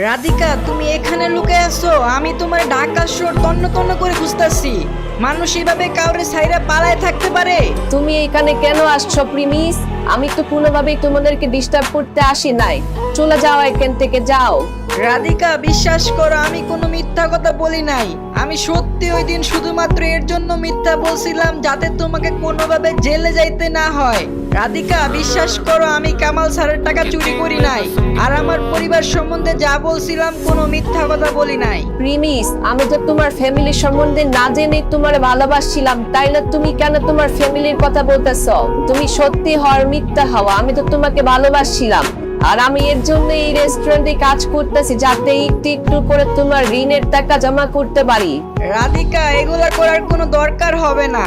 রাধিকা, তুমি এখানে লুকে আছো। আমি তোমার ঢাকা শোর তন্ন তন্ন করে খুঁজতেছি। মানুষ এভাবে কাউরে সাইরা পালায় থাকতে পারে। তুমি এখানে কেন আসছো, প্রিমিস? আমি তো কোনোভাবেই তোমাদেরকে ডিস্টার্ব করতে আসি নাই। চলে যাও এখান থেকে, যাও। রাধিকা, বিশ্বাস করো, আমি কোনো মিথ্যা কথা বলি নাই। আমি সত্যি ওই দিন শুধুমাত্র এর জন্য মিথ্যা বলছিলাম যাতে তোমাকে কোনোভাবে জেলে যাইতে না হয়। রাধিকা, বিশ্বাস করো, আমি কামাল স্যারের টাকা চুরি করি নাই। আর আমার পরিবার সম্বন্ধে যা বলছিলাম কোনো মিথ্যা কথা বলি নাই। প্রিমিস, আমি তো তোমার ফ্যামিলির সম্বন্ধে না জেনে তোমার ভালোবাসছিলাম, তাই না তুমি কেন তোমার ফ্যামিলির কথা বলতেছ? তুমি সত্যি হওয়ার মিথ্যা হওয়া, আমি তো তোমাকে ভালোবাসছিলাম। আর আমি এর জন্য এই রেস্টুরেন্টে কাজ করতেছি যাতে একটু একটু করে তোমার ঋণের টাকা জমা করতে পারি। রাধিকা, এগুলো করার কোনো দরকার হবে না।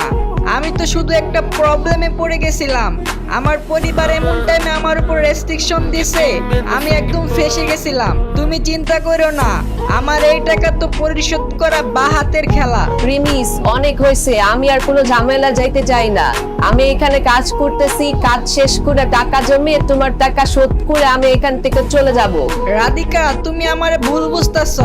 আমি তো শুধু একটা প্রবলেমে পড়ে গেছিলাম। আমার পরিবার এমন টাইমে আমার উপর রেস্ট্রিকশন দিছে। আমি একদম ফেসে গেছিলাম। তুমি চিন্তা করো না। আমার এই টাকা তো পরিশোধ করা বা হাতের খেলা। প্রিমিস অনেক হয়েছে। আমি আর কোনো ঝামেলা যাইতে চাই না। আমি এখানে কাজ করতেছি কাজ শেষ করে টাকা জমিয়ে তোমার টাকা শোধ করে আমি এখান থেকে চলে যাব। রাধিকা তুমি আমার ভুল বুঝতেছ।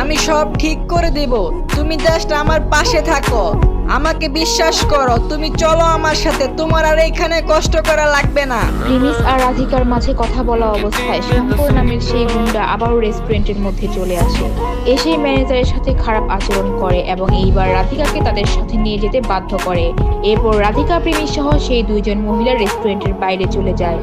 আমি সব ঠিক করে দেব। তুমি জাস্ট আমার পাশে থাকো। আমাকে বিশ্বাস করো, তুমি চলো আমার সাথে। তোমার আর এখানে কষ্ট করা লাগবে না। প্রিমিস আর রাধিকার মাঝে কথা বলা অবস্থায় শঙ্কর নামের সেই গুন্ডা আবারও রেস্টুরেন্টের মধ্যে চলে আসে। এসে ম্যানেজারের সাথে খারাপ আচরণ করে এবং এইবার রাধিকাকে তাদের সাথে নিয়ে যেতে বাধ্য করে। এরপর রাধিকা প্রেমী সহ সেই দুইজন মহিলা রেস্টুরেন্টের বাইরে চলে যায়।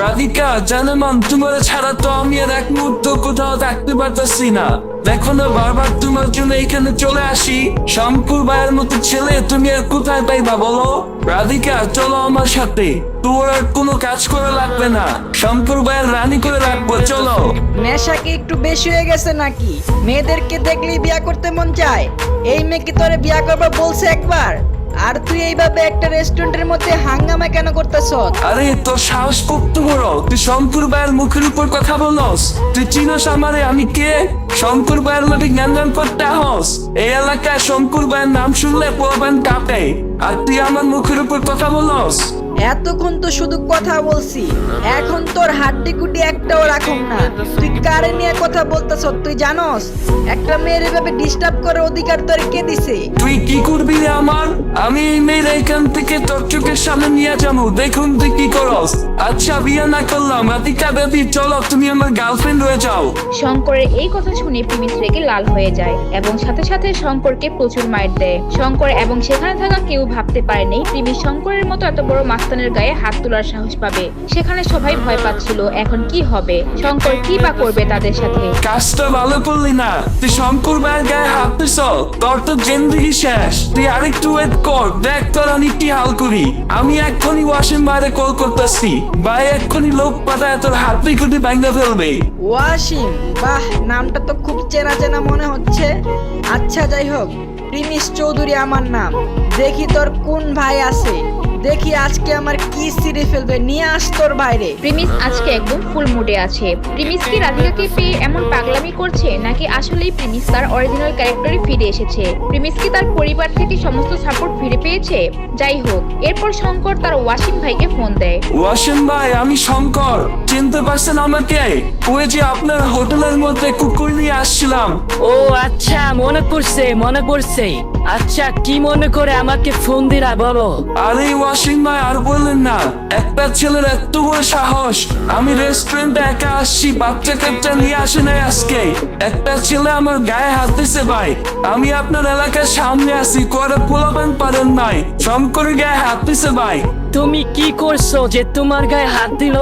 রাধিকা জানেমান তোমার ছাড়া তো আমি আর এক মুহূর্ত কোথাও থাকতে পারতেছি না। দেখো না, বারবার তোমার জন্য এখানে চলে আসি। শ্যামপুর ভাইয়ের মতো ছেলে, তুমি আর কোথায় পাইবা বলো? রাধিকা, চলো আমার সাথে। তোর আর কোনো কাজ করে লাগবে না। শ্যামপুর ভাইয়ের রানী করে রাখব, চলো। নেশা কি একটু বেশি হয়ে গেছে নাকি? মেয়েদেরকে দেখলেই বিয়া করতে মন চায়। এই মেয়েকে তোরে বিয়া করবা বলছে একবার? আর তুই এইভাবে একটা রেস্টুরেন্টের মধ্যে হাঙ্গামা কেন করতেছ আরে, তোর সাহস করতে বড়। তুই শঙ্কর ভাইয়ের মুখের উপর কথা বলস। তুই চিনস আমারে, আমি কে? শঙ্কর ভাইয়ের মধ্যে জ্ঞান করতে হস এই এলাকায় শঙ্কর ভাইয়ের নাম শুনলে পোয়াবেন কাঁপে। আর তুই আমার মুখের উপর কথা বলস। এতক্ষণ তো শুধু কথা বলছি। এখন তোর হাড্ডি কুটি একটাও রাখুম না। তুই কারে নিয়ে কথা বলতেছ তুই জানস? একটা মেয়ের এভাবে ডিস্টার্ব করার অধিকার তোর কে দিছে? তুই কি করবি রে আমার আমি এই মেয়ের এখান থেকে তোর চোখের সামনে নিয়ে যাব। দেখুন তুই কি করস। আচ্ছা বিয়ে না করলাম। রাধিকা বেবি চলো তুমি আমার গার্লফ্রেন্ড হয়ে যাও। শঙ্করের এই কথা শুনে প্রিমিস রেগে লাল হয়ে যায় এবং সাথে সাথে শঙ্করকে প্রচুর মাইর দেয়। শঙ্কর এবং সেখানে থাকা কেউ ভাবতে পারেনি প্রিমিস শঙ্করের মতো এত বড় মাস্তানের গায়ে হাত তোলার সাহস পাবে। সেখানে সবাই ভয় পাচ্ছিল এখন কি হবে? শঙ্কর কি বা করবে তাদের সাথে? কাজটা ভালো করলি না। তুই শঙ্কর ভাইয়ের গায়ে হাত দিস। তোর তো জিন্দগি শেষ। তুই আরেকটু ওয়েট কর। দেখ তোর আমি কি হাল করি। আমি এক্ষুনি ওয়াশিং বাইরে কল করতেছি। ভাই এক্ষুনি লোক পাঠায় তোর হাত পিকুটি ভেঙে ফেলবে। ওয়াসিম বাহ নামটা তো খুব চেনা চেনা মনে হচ্ছে। আচ্ছা যাই হোক প্রিমিস চৌধুরী আমার নাম। দেখি তোর কোন ভাই আছে। দেখি আজকে আমার কি সিঁড়ে ফেলবে নিয়ে আস তোর বাইরে। প্রিমিস আজকে একদম ফুল মুডে আছে। প্রিমিস কি রাধিকাকে পেয়ে এমন পাগলামি করছে নাকি আসলেই প্রিমিস তার অরিজিনাল ক্যারেক্টারে ফিরে এসেছে? প্রিমিস কি তার পরিবার থেকে সমস্ত সাপোর্ট ফিরে পেয়েছে? যাই হোক এরপর শঙ্কর তার ওয়াসিম ভাইকে ফোন দেয়। ওয়াসিম ভাই আমি শঙ্কর। চিনতে পারছেন আমাকে? ওই যে আপনার হোটেলের মধ্যে কুকুর নিয়ে আসছিলাম। ও আচ্ছা মনে পড়ছে মনে পড়ছে। আচ্ছা কি মনে করে আমাকে ফোন দিলা বলো। আরে ওয়াশিং ভাই আর বললেন না। একটা ছেলের এত বড় সাহস। আমি রেস্টুরেন্টে একা আসছি বাচ্চা কাচ্চা নিয়ে আসে নাই আজকে। একটা ছেলে আমার গায়ে হাত দিছে ভাই। আমি আপনার এলাকার সামনে আছি করে পোলাবেন পারেন নাই। শঙ্করের গায়ে হাত দিছে ভাই। তুমি কি করছ যে তোমার গায়ে হাত দিল?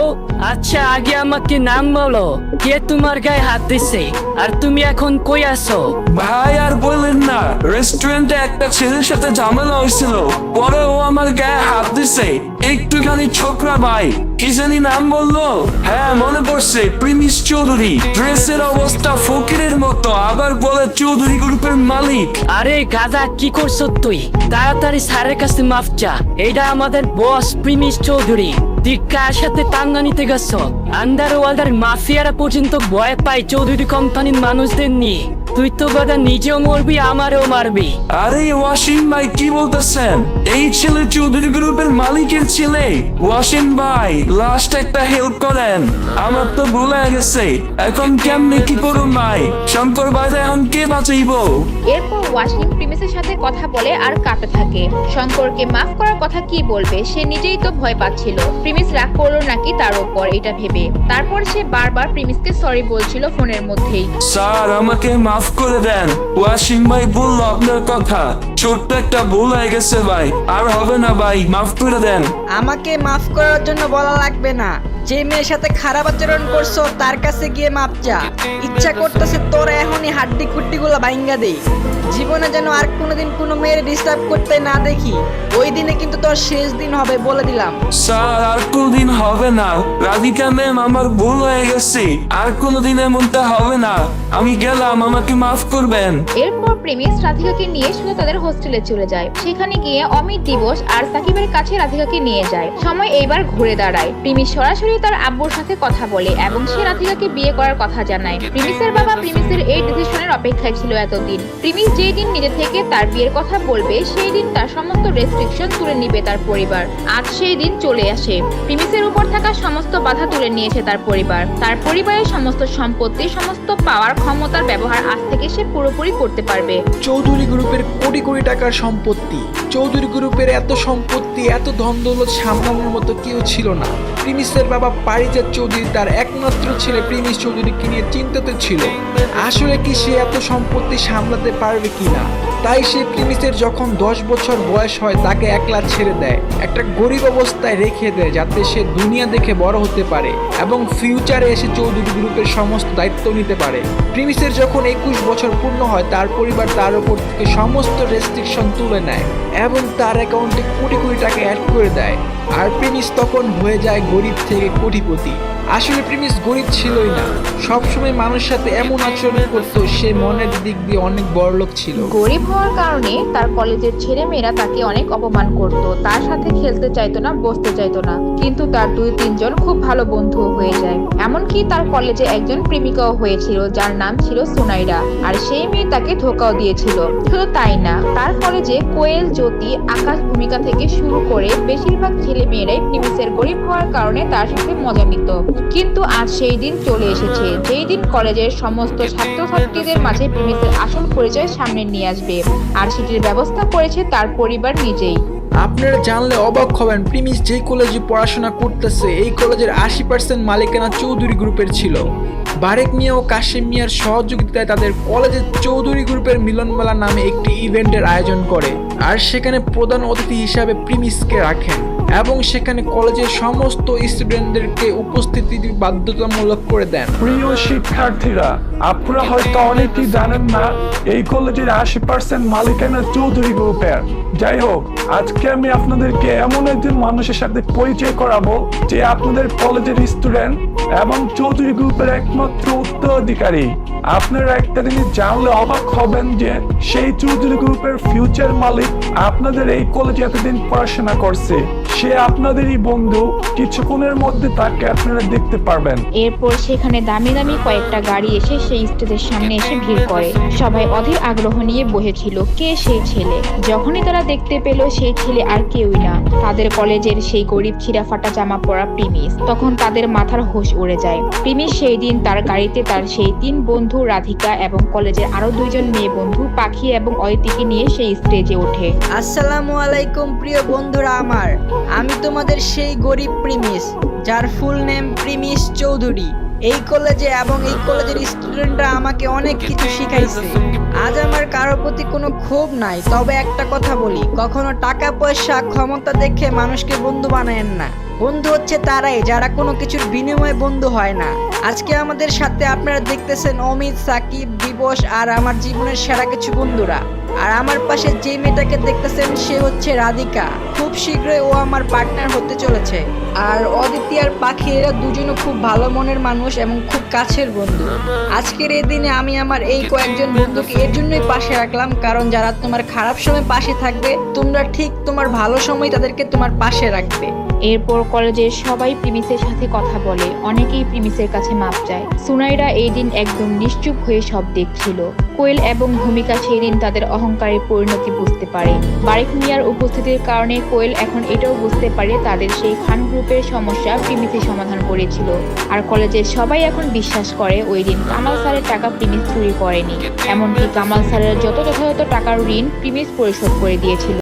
আচ্ছা আগে আমাকে নাম বলো, কে তোমার গায়ে হাত দিছে? আর তুমি এখন কই আছো? ভাই, আর বললেন না রেস্টুরেন্টে একটা ছেলের সাথে ঝামেলা হয়েছিল। পরে ও আমার গায়ে হাত দিছে। একটুখানি ছোকরা ভাই, কি জানি নাম বলল? হ্যাঁ মনে পড়ছে, প্রিমিস চৌধুরী। ড্রেসের অবস্থা ফকিরের মতো, আবার বলে চৌধুরী গ্রুপের মালিক। আরে গাদা, কি করছ তুই? তাড়াতাড়ি স্যারের কাছে মাফ চা। এইটা আমাদের বস প্রিমিস চৌধুরী। তুই কার সাথে টাঙ্গা নিতে গেছ। আন্ডার ওয়ার্ল্ডের মাফিয়ারা পর্যন্ত ভয় পায় চৌধুরী কোম্পানির মানুষদের নিয়ে। তুই তো বাদা নিজেও মরবি আমারও মারবি। আরে ওয়াসিম ভাই কি বলতেছেন? এই ছেলে চৌধুরী গ্রুপের মালিকের ছেলে। ওয়াসিম ভাই লাস্ট একটা হেল্প করেন। আমার তো ভুল গেছে। এখন কেমনে কি করুন ভাই? শঙ্কর ভাই এখন কে বাঁচাইবো? এরপর ওয়াসিম প্রিমিসের সাথে কথা বলে আর কাঁপতে থাকে। শঙ্করকে মাফ করার কথা কি বলবে সে নিজেই তো ভয় পাচ্ছিল। প্রিমিস রাগ করল নাকি তার উপর এটা ভেবে। তারপর সে বারবার প্রিমিসকে সরি বলছিল ফোনের মধ্যেই। স্যার আমাকে মাফ করে দেন। ওয়াসিম ভাই বলল আপনার কথা। ছোট্ট একটা ভুল হয়ে গেছে ভাই। আর হবে না ভাই, মাফ করে দেন। আমাকে মাফ করার জন্য বলা লাগবে না। যে মেয়ের সাথে খারাপ আচরণ করছ তার কাছে গিয়ে মাপ চা। ইচ্ছা করতেছে তোরা এখনই হাড্ডি কুড্ডি গুলো ভাঙ্গা দেই। জীবনে যেন আর কোনোদিন কোনো মেয়ের ডিস্টার্ব করতে না দেখি। ওই দিনে কিন্তু তোর শেষ দিন হবে বলে দিলাম। স্যার আর কোনদিন হবে না। রাধিকা ম্যাম আমার ভুল হয়ে গেছে। আর কোনোদিন এমনটা হবে না। আমি গেলাম আমাকে মাফ করবেন। এরপর প্রেমিস রাধিকাকে নিয়ে শুধু তাদের হোস্টেলে চলে যায়। সেখানে গিয়ে অমিত দিবস আর সাকিবের কাছে রাধিকাকে নিয়ে যায়। সময় এইবার ঘুরে দাঁড়ায়। প্রিমিস সরাসরি তার আব্বুর সাথে কথা বলে এবং সে রাধিকাকে বিয়ে করার কথা জানায়। প্রিমিসের বাবা প্রিমিসের এই ডিসিশনের অপেক্ষায় ছিল এতদিন। প্রিমিস যেই দিন নিজে থেকে তার বিয়ের কথা বলবে, সেই দিন তার সমস্ত রেস্ট্রিকশন তুলে নিবে তার পরিবার। আজ সেই দিন চলে আসে। প্রিমিসের উপর থাকা সমস্ত বাধা তুলে নিয়েছে তার পরিবার। তার পরিবারের সমস্ত সম্পত্তি, সমস্ত পাওয়ার ক্ষমতার ব্যবহার আজ থেকে সে পুরোপুরি করতে পারবে। চৌধুরী গ্রুপের কোটি কোটি টাকার সম্পত্তি। চৌধুরী গ্রুপের এত সম্পত্তি, এত ধন দৌলত সামলানোর মতো কেউ ছিল না। প্রিমিসের বাবা পারিজাত চৌধুরী তার একমাত্র ছেলে প্রিমিস চৌধুরীকে নিয়ে চিন্তিত ছিল। আসলে কি সে এত সম্পত্তি সামলাতে পারবে কিনা? তাই সে প্রিমিসের যখন দশ বছর বয়স হয়, তাকে একলা ছেড়ে দেয়। একটা গরিব অবস্থায় রেখে দেয় যাতে সে দুনিয়া দেখে বড় হতে পারে এবং ফিউচারে এসে চৌধুরী গ্রুপের সমস্ত দায়িত্ব নিতে পারে। প্রিমিসের যখন একুশ বছর পূর্ণ হয়, তার পরিবার তার উপর থেকে সমস্ত রেস্ট্রিকশন তুলে নেয় এবং তার অ্যাকাউন্টে কোটি কোটি টাকা অ্যাড করে দেয়। আর প্রিমিস তখন হয়ে যায় গরিব থেকে কোটিপতি আসলে প্রিমিস গরিব ছিলই না। সবসময় মানুষের সাথে এমন আচরণ করতো, সে মনের দিক দিয়ে অনেক বড়লোক ছিল। গরিব হওয়ার কারণে তার কলেজের ছেলেমেয়েরা তাকে অনেক অপমান করত। তার সাথে খেলতে চাইতো না, বসতে চাইতো না। কিন্তু তার দুই, তিনজন খুব ভালো বন্ধু হয়ে যায়। এমনকি তার কলেজে একজন প্রেমিকাও হয়েছিল, যার নাম ছিল সোনাইরা। আর সেই মেয়ে তাকে ধোকাও দিয়েছিল। শুধু তাই না, তার কলেজে কোয়েল, জ্যোতি, আকাশ ভূমিকা থেকে শুরু করে বেশিরভাগ ছেলে মেয়েরাই প্রিমিসের গরিব হওয়ার কারণে তার সাথে মজা নিত। কিন্তু আজ সেই দিন চলে এসেছে। যেই দিন কলেজের সমস্ত ছাত্রছাত্রীদের মাঝে প্রিমিসের আসল পরিচয় সামনে নিয়ে আসবে। আর সেটির ব্যবস্থা করেছে তার পরিবার নিজেই। আপনারা জানলে অবাক হবেন, প্রিমিস যে কলেজে পড়াশোনা করতেছে, এই কলেজের আশি পার্সেন্ট মালিকানা চৌধুরী গ্রুপের ছিল। বারেক মিয়া ও কাশিম মিয়ার সহযোগিতায় তাদের কলেজের চৌধুরী গ্রুপের মিলনমেলা নামে একটি ইভেন্টের আয়োজন করে। আর সেখানে প্রধান অতিথি হিসাবে প্রিমিসকে রাখেন। এবং সেখানে কলেজের সমস্ত স্টুডেন্টদেরকে উপস্থিতি বাধ্যতামূলক করে দেন। প্রিয় শিক্ষার্থীরা, আপনারা হয়তো অনেকেই জানেন না, এই কলেজের আশি পার্সেন্ট মালিকানা চৌধুরী গ্রুপের। যাই হোক, আজকে আমি আপনাদেরকে এমন একজন মানুষের সাথে পরিচয় করাবো যে আপনাদের কলেজের স্টুডেন্ট এবং চৌধুরী গ্রুপের একমাত্র উত্তরাধিকারী। আপনারা একটা জিনিস জানলে অবাক হবেন যে সেই চৌধুরী গ্রুপের ফিউচার মালিক আপনাদের এই কলেজে এতদিন পড়াশোনা করছে। সে আপনাদেরই বন্ধু। কিছুক্ষণের মধ্যে তাকে আপনারা দেখতে পারবেন। এরপর সেখানে দামি দামি কয়েকটা গাড়ি এসে সেই স্টেজের সামনে এসে ভিড় করে। সবাই অধীর আগ্রহ নিয়ে বসেছিল কে সেই ছেলে? যখনই তারা দেখতে পেল সেই ছেলে আর কেউই না। তাদের কলেজের সেই গরিব ছিঁড়া ফাটা জামা পরা প্রিমিস। তখন তাদের মাথার হোশ উড়ে যায়। প্রিমিস সেই দিন তার গাড়িতে তার সেই তিন বন্ধু রাধিকা এবং কলেজের আরও দুইজন মেয়ে বন্ধু পাখি এবং অয়তিকে নিয়ে সেই স্টেজে ওঠে। আসসালামু আলাইকুম প্রিয় বন্ধুরা আমার। আমি তোমাদের সেই গরিব প্রিমিস, যার ফুল নেম প্রিমিস চৌধুরী। এই কলেজে এবং এই কলেজের স্টুডেন্টরা আমাকে অনেক কিছু শিখাইছে। আজ আমার কারোর প্রতি কোনো ক্ষোভ নাই, তবে একটা কথা বলি, কখনো টাকা পয়সা, ক্ষমতা দেখে মানুষকে বন্ধু বানায়েন না। বন্ধু হচ্ছে তারাই, যারা কোনো কিছুর বিনিময়ে বন্ধু হয় না। আজকে আমাদের সাথে আপনারা দেখতেছেন অমিত, সাকিব, দিবস আর আমার জীবনের সেরা কিছু বন্ধুরা। আর আমার পাশে যে মেয়েটাকে দেখতেছেন, সে হচ্ছে রাধিকা। খুব শীঘ্রই ও আমার পার্টনার হতে চলেছে। আর অদিতি আর পাখি, এরা দুজনও খুব ভালো মনের মানুষ এবং খুব কাছের বন্ধু। আজকের এই দিনে আমি আমার এই কয়েকজন বন্ধুকে এর জন্যই পাশে রাখলাম, কারণ যারা তোমার খারাপ সময় পাশে থাকবে, তোমরা ঠিক তোমার ভালো সময় তাদেরকে তোমার পাশে রাখবে। এরপর কলেজের সবাই প্রিমিসের সাথে কথা বলে, অনেকেই প্রিমিসের কাছে মাপ চায়। সুনাইরা এই দিন একদম নিশ্চুপ হয়ে সব দেখছিল। কোয়েল এবং ভূমিকা সেই দিন তাদের অহংকারের পরিণতি বুঝতে পারে। বারিক মিয়ার উপস্থিতির কারণে কোয়েল এখন এটাও বুঝতে পারে তাদের সেই খান গ্রুপের সমস্যা প্রিমিসে সমাধান করেছিল। আর কলেজের সবাই এখন বিশ্বাস করে, ওই দিন কামাল স্যারের টাকা প্রিমিস চুরি করেনি। এমনকি কামাল স্যারের যত যথাযথ টাকার ঋণ প্রিমিস পরিশোধ করে দিয়েছিল।